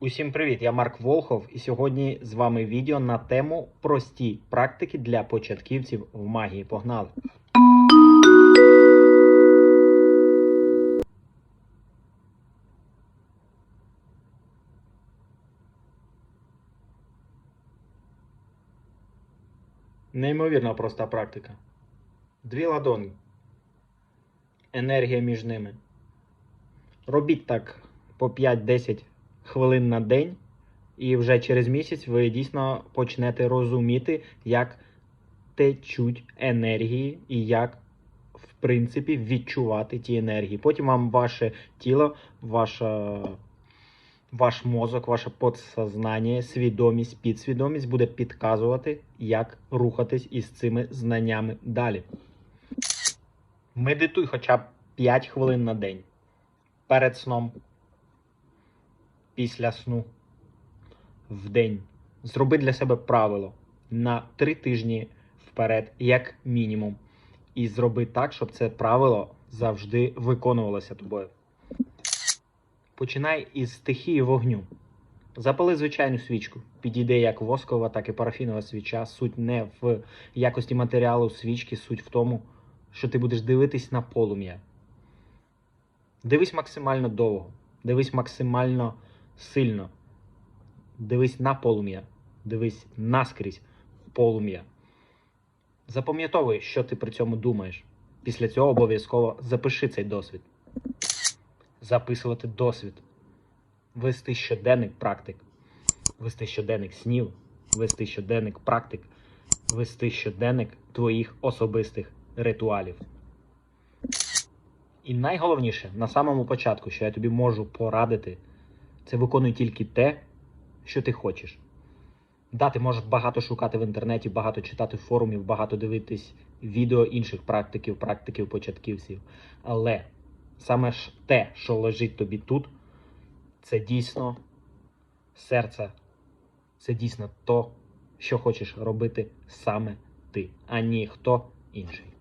Усім привіт! Я Марк Волхов, і сьогодні з вами відео на тему прості практики для початківців в магії. Погнали! Неймовірно проста практика. Дві ладоні. Енергія між ними. Робіть так по 5-10 хвилин на день, і вже через місяць ви дійсно почнете розуміти, як течуть енергії і як, в принципі, відчувати ті енергії. Потім вам ваше тіло, ваша, ваш мозок, ваше подсознання, свідомість, підсвідомість буде підказувати, як рухатись із цими знаннями далі. Медитуй хоча б 5 хвилин на день. Перед сном, після сну, в день. Зроби для себе правило на 3 тижні вперед, як мінімум. І зроби так, щоб це правило завжди виконувалося тобою. Починай із стихії вогню. Запали звичайну свічку. Підійде як воскова, так і парафінова свіча. Суть не в якості матеріалу свічки, суть в тому, що ти будеш дивитись на полум'я. Дивись максимально довго, дивись максимально сильно. Дивись на полум'я, дивись наскрізь полум'я. Запам'ятовуй, що ти при цьому думаєш. Після цього обов'язково запиши цей досвід. Записувати досвід. Вести щоденник практик. Вести щоденник снів. Вести щоденник практик. Вести щоденник твоїх особистих ритуалів. І найголовніше, на самому початку, що я тобі можу порадити, це виконуй тільки те, що ти хочеш. Да, ти можеш багато шукати в інтернеті, багато читати форумів, багато дивитись відео інших практиків, практиків, початківців. Але саме ж те, що лежить тобі тут, це дійсно серце, це дійсно то, що хочеш робити саме ти, а ніхто інший.